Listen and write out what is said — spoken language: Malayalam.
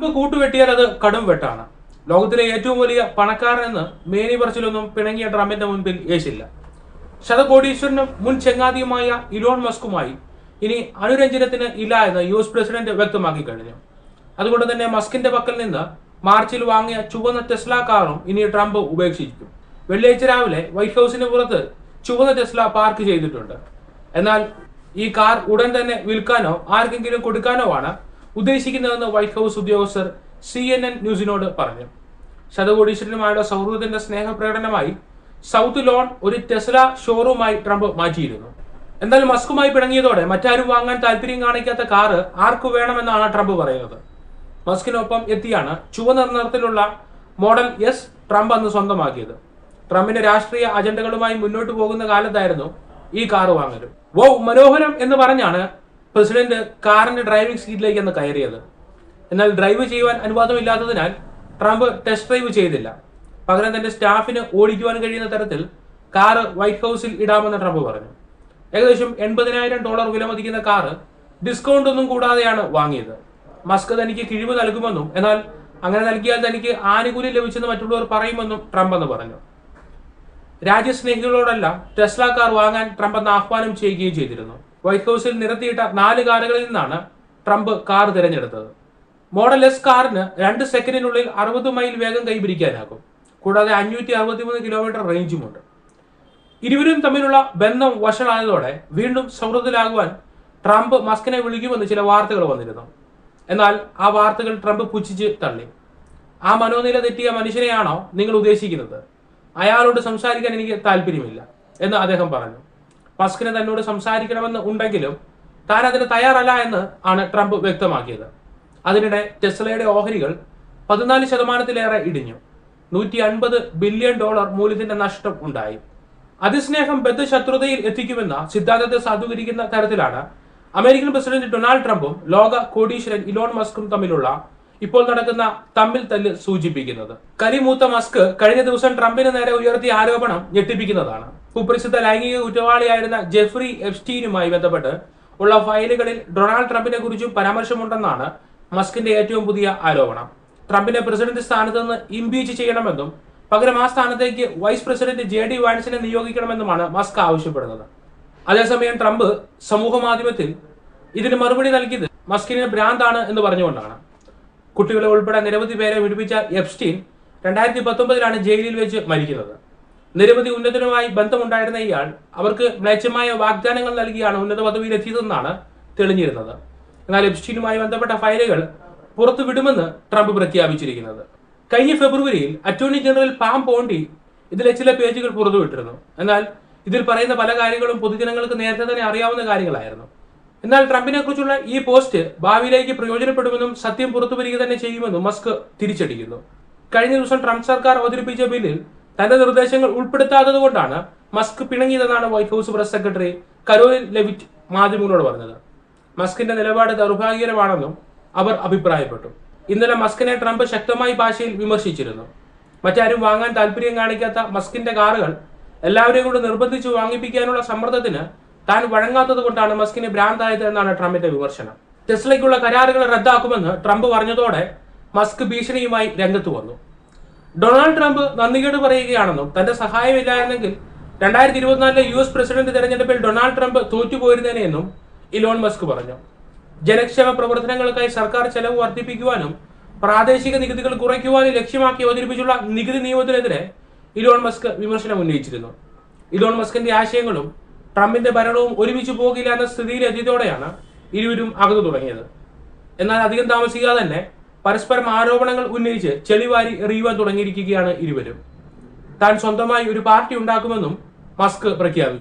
ട്രംപ് കൂട്ടുവെട്ടിയാൽ അത് കടും വെട്ടാണ്. ലോകത്തിലെ ഏറ്റവും വലിയ പണക്കാരനെന്ന് മേനി പറച്ചിലൊന്നും പിണങ്ങിയ ട്രംപിന്റെ മുൻപിൽ യേശില്ല ശതകോടീശ്വരനും മുൻ ചെങ്ങാതിയുമായ ഇലോൺ മസ്കുമായി ഇനി അനുരഞ്ജനത്തിന് ഇല്ല എന്ന് യു എസ് പ്രസിഡന്റ് വ്യക്തമാക്കി കഴിഞ്ഞു. അതുകൊണ്ട് തന്നെ മസ്കിന്റെ പക്കൽ നിന്ന് മാർച്ചിൽ വാങ്ങിയ ചുവന്ന ടെസ്ല കാറും ഇനി ട്രംപ് ഉപേക്ഷിക്കും. വെള്ളിയാഴ്ച രാവിലെ വൈറ്റ് ഹൗസിന് പുറത്ത് ചുവന്ന ടെസ്ല പാർക്ക് ചെയ്തിട്ടുണ്ട്. എന്നാൽ ഈ കാർ ഉടൻ തന്നെ വിൽക്കാനോ ആർക്കെങ്കിലും കൊടുക്കാനോ ആണ് ഉദ്ദേശിക്കുന്നതെന്ന് വൈറ്റ് ഹൗസ് ഉദ്യോഗസ്ഥർ സി എൻ എൻ ന്യൂസിനോട് പറഞ്ഞു. ശതകോടീശ്വരനുമായുള്ള സൗഹൃദത്തിന്റെ സ്നേഹപ്രകടനമായി സൗത്ത് ലോൺ ഒരു ടെസ്ല ഷോറൂമായി ട്രംപ് മാറ്റിയിരുന്നു. എന്നാൽ മസ്കുമായി പിണങ്ങിയതോടെ മറ്റാരും വാങ്ങാൻ താല്പര്യം കാണിക്കാത്ത കാറ് ആർക്ക് വേണമെന്നാണ് ട്രംപ് പറയുന്നത്. മസ്കിനൊപ്പം എത്തിയാണ് ചുവന്ന നിറത്തിലുള്ള മോഡൽ എസ് ട്രംപ് അന്ന് സ്വന്തമാക്കിയത്. ട്രംപിന്റെ രാഷ്ട്രീയ അജണ്ടകളുമായി മുന്നോട്ട് പോകുന്ന കാലത്തായിരുന്നു ഈ കാറ് വാങ്ങലും. വോ മനോഹരം എന്ന് പറഞ്ഞാണ് പ്രസിഡന്റ് കാറിന്റെ ഡ്രൈവിംഗ് സീറ്റിലേക്ക് അന്ന് കയറിയത്. എന്നാൽ ഡ്രൈവ് ചെയ്യുവാൻ അനുവാദമില്ലാത്തതിനാൽ ട്രംപ് ടെസ്റ്റ് ഡ്രൈവ് ചെയ്തില്ല. പകരം തന്റെ സ്റ്റാഫിന് ഓടിക്കുവാൻ കഴിയുന്ന തരത്തിൽ കാറ് വൈറ്റ് ഹൗസിൽ ഇടാമെന്ന് ട്രംപ് പറഞ്ഞു. ഏകദേശം എൺപതിനായിരം ഡോളർ വിലമതിക്കുന്ന കാറ് ഡിസ്കൗണ്ട് ഒന്നും കൂടാതെയാണ് വാങ്ങിയത്. മസ്ക് തനിക്ക് കിഴിവ് നൽകുമെന്നും എന്നാൽ അങ്ങനെ നൽകിയാൽ തനിക്ക് ആനുകൂല്യം ലഭിച്ചെന്ന് മറ്റുള്ളവർ പറയുമെന്നും ട്രംപ് എന്ന് പറഞ്ഞു. രാജ്യസ്നേഹികളോടെല്ലാം ടെസ്ല കാർ വാങ്ങാൻ ട്രംപ് എന്ന് ആഹ്വാനം ചെയ്യുകയും ചെയ്തിരുന്നു. വൈറ്റ് ഹൗസിൽ നിരത്തിയിട്ട നാല് കാറുകളിൽ നിന്നാണ് ട്രംപ് കാർ തിരഞ്ഞെടുത്തത്. മോഡൽ എസ് കാറിന് രണ്ട് സെക്കൻഡിനുള്ളിൽ അറുപത് മൈൽ വേഗം കൈപിടിക്കാനാകും. കൂടാതെ അഞ്ഞൂറ്റി അറുപത്തിമൂന്ന് കിലോമീറ്റർ റേഞ്ചുമുണ്ട്. ഇരുവരും തമ്മിലുള്ള ബന്ധം വഷളായതോടെ വീണ്ടും സൗഹൃദത്തിലാകുവാൻ ട്രംപ് മസ്കിനെ വിളിക്കുമെന്ന് ചില വാർത്തകൾ വന്നിരുന്നു. എന്നാൽ ആ വാർത്തകൾ ട്രംപ് പുച്ഛിച്ച് തള്ളി. ആ മനോനില തെറ്റിയ മനുഷ്യനെയാണോ നിങ്ങൾ ഉദ്ദേശിക്കുന്നത്? അയാളോട് സംസാരിക്കാൻ എനിക്ക് താല്പര്യമില്ല എന്ന് അദ്ദേഹം പറഞ്ഞു. മസ്കിന് തന്നോട് സംസാരിക്കണമെന്ന് ഉണ്ടെങ്കിലും താൻ അതിന് തയ്യാറല്ല എന്ന് ആണ് ട്രംപ് വ്യക്തമാക്കിയത്. അതിനിടെ ടെസ്ലയുടെ ഓഹരികൾ പതിനാല് ശതമാനത്തിലേറെ ഇടിഞ്ഞു. നൂറ്റി അൻപത് ബില്യൺ ഡോളർ മൂല്യത്തിന്റെ നഷ്ടം ഉണ്ടായി. അതിസ്നേഹം ബദ്ധശത്രുതയിൽ എത്തിക്കുമെന്ന സിദ്ധാന്തത്തെ സാധൂകരിക്കുന്ന തരത്തിലാണ് അമേരിക്കൻ പ്രസിഡന്റ് ഡൊണാൾഡ് ട്രംപും ലോക കോടീശ്വരൻ ഇലോൺ മസ്കും തമ്മിലുള്ള ഇപ്പോൾ നടക്കുന്ന തമ്മിൽ തല്ല് സൂചിപ്പിക്കുന്നത്. കരിമൂത്ത മസ്ക് കഴിഞ്ഞ ദിവസം ട്രംപിന് നേരെ ഉയർത്തിയ ആരോപണം ഞെട്ടിപ്പിക്കുന്നതാണ്. കുപ്രസിദ്ധ ലൈംഗിക കുറ്റവാളിയായിരുന്ന ജെഫ്രി എഫ്സ്റ്റീനുമായി ബന്ധപ്പെട്ട് ഉള്ള ഫയലുകളിൽ ഡൊണാൾഡ് ട്രംപിനെ കുറിച്ചും പരാമർശമുണ്ടെന്നാണ് മസ്കിന്റെ ഏറ്റവും പുതിയ ആരോപണം. ട്രംപിനെ പ്രസിഡന്റ് സ്ഥാനത്ത് നിന്ന് ഇംപീച്ച് ചെയ്യണമെന്നും പകരം ആ സ്ഥാനത്തേക്ക് വൈസ് പ്രസിഡന്റ് ജെ ഡി വാൻസിനെ നിയോഗിക്കണമെന്നുമാണ് മസ്ക് ആവശ്യപ്പെടുന്നത്. അതേസമയം ട്രംപ് സമൂഹ മാധ്യമത്തിൽ ഇതിന് മറുപടി നൽകിയത് മസ്കിന് ഭ്രാന്താണ് എന്ന് പറഞ്ഞുകൊണ്ടാണ്. കുട്ടികളെ ഉൾപ്പെടെ നിരവധി പേരെ വിടുപ്പിച്ച എപ്സ്റ്റീൻ രണ്ടായിരത്തി പത്തൊമ്പതിലാണ് ജയിലിൽ വെച്ച് മരിക്കുന്നത്. നിരവധി ഉന്നതരുമായി ബന്ധമുണ്ടായിരുന്ന ഇയാൾ അവർക്ക് മ്ലേച്ഛമായ വാഗ്ദാനങ്ങൾ നൽകിയാണ് ഉന്നത പദവിയിലെത്തിയതെന്നാണ് തെളിഞ്ഞിരുന്നത്. എന്നാൽ എപ്സ്റ്റീനുമായി ബന്ധപ്പെട്ട ഫയലുകൾ പുറത്തുവിടുമെന്ന് ട്രംപ് പ്രഖ്യാപിച്ചിരിക്കുന്നത്. കഴിഞ്ഞ ഫെബ്രുവരിയിൽ അറ്റോർണി ജനറൽ പാം പോണ്ടി ഇതിലെ ചില പേജുകൾ പുറത്തുവിട്ടിരുന്നു. എന്നാൽ ഇതിൽ പറയുന്ന പല കാര്യങ്ങളും പൊതുജനങ്ങൾക്ക് നേരത്തെ തന്നെ അറിയാവുന്ന കാര്യങ്ങളായിരുന്നു. എന്നാൽ ട്രംപിനെ കുറിച്ചുള്ള ഈ പോസ്റ്റ് ഭാവിയിലേക്ക് പ്രയോജനപ്പെടുമെന്നും സത്യം പുറത്തുവരിക തന്നെ ചെയ്യുമെന്നും മസ്ക് തിരിച്ചടിക്കുന്നു. കഴിഞ്ഞ ദിവസം ട്രംപ് സർക്കാർ അവതരിപ്പിച്ച ബില്ലിൽ തന്റെ നിർദ്ദേശങ്ങൾ ഉൾപ്പെടുത്താത്തതുകൊണ്ടാണ് Musk പിണങ്ങിയതെന്നാണ് White House press secretary Caroline Leavitt മാധ്യമങ്ങളോട് പറഞ്ഞത്. മസ്കിന്റെ നിലപാട് ദൗർഭാഗ്യകരമാണെന്നും അവർ അഭിപ്രായപ്പെട്ടു. ഇന്നലെ മസ്കിനെ ട്രംപ് ശക്തമായി ഭാഷയിൽ വിമർശിച്ചിരുന്നു. മറ്റാരും വാങ്ങാൻ താല്പര്യം കാണിക്കാത്ത മസ്കിന്റെ കാറുകൾ എല്ലാവരെയും കൊണ്ട് നിർബന്ധിച്ച് വാങ്ങിപ്പിക്കാനുള്ള സമ്മർദ്ദത്തിന് താൻ വഴങ്ങാത്തത് കൊണ്ടാണ് മസ്കിന് ഭ്രാന്തായത് എന്നാണ് ട്രംപിന്റെ വിമർശനം. ടെസ്ലയ്ക്കുള്ള കരാറുകൾ റദ്ദാക്കുമെന്ന് ട്രംപ് പറഞ്ഞതോടെ മസ്ക് ഭീഷണിയുമായി രംഗത്ത് വന്നു. ഡൊണാൾഡ് ട്രംപ് നന്ദികേട് പറയുകയാണെന്നും തന്റെ സഹായമില്ലായിരുന്നെങ്കിൽ രണ്ടായിരത്തി ഇരുപത്തിനാലിലെ യു എസ് പ്രസിഡന്റ് തെരഞ്ഞെടുപ്പിൽ ഡൊണാൾഡ് ട്രംപ് തോറ്റുപോയിരുന്നേനെന്നും ഇലോൺ മസ്ക് പറഞ്ഞു. ജനക്ഷേമ പ്രവർത്തനങ്ങൾക്കായി സർക്കാർ ചെലവ് വർദ്ധിപ്പിക്കുവാനും പ്രാദേശിക നികുതികൾ കുറയ്ക്കുവാനും ലക്ഷ്യമാക്കി അവതരിപ്പിച്ചുള്ള നികുതി നിയമത്തിനെതിരെ ഇലോൺ മസ്ക് വിമർശനം ഉന്നയിച്ചിരുന്നു. ഇലോൺ മസ്കിന്റെ ആശയങ്ങളും ട്രംപിന്റെ ഭരണവും ഒരുമിച്ച് പോകില്ല എന്ന സ്ഥിതിയിലെത്തിയതോടെയാണ് ഇരുവരും അകന്നു തുടങ്ങിയത്. എന്നാൽ അധികം താമസിക്കാതെ തന്നെ പരസ്പരം ആരോപണങ്ങൾ ഉന്നയിച്ച് ചെളിവാരി എറിയുവാൻ തുടങ്ങിയിരിക്കുകയാണ് ഇരുവരും. താൻ സ്വന്തമായി ഒരു പാർട്ടി ഉണ്ടാക്കുമെന്നും മസ്ക് പ്രഖ്യാപിച്ചു.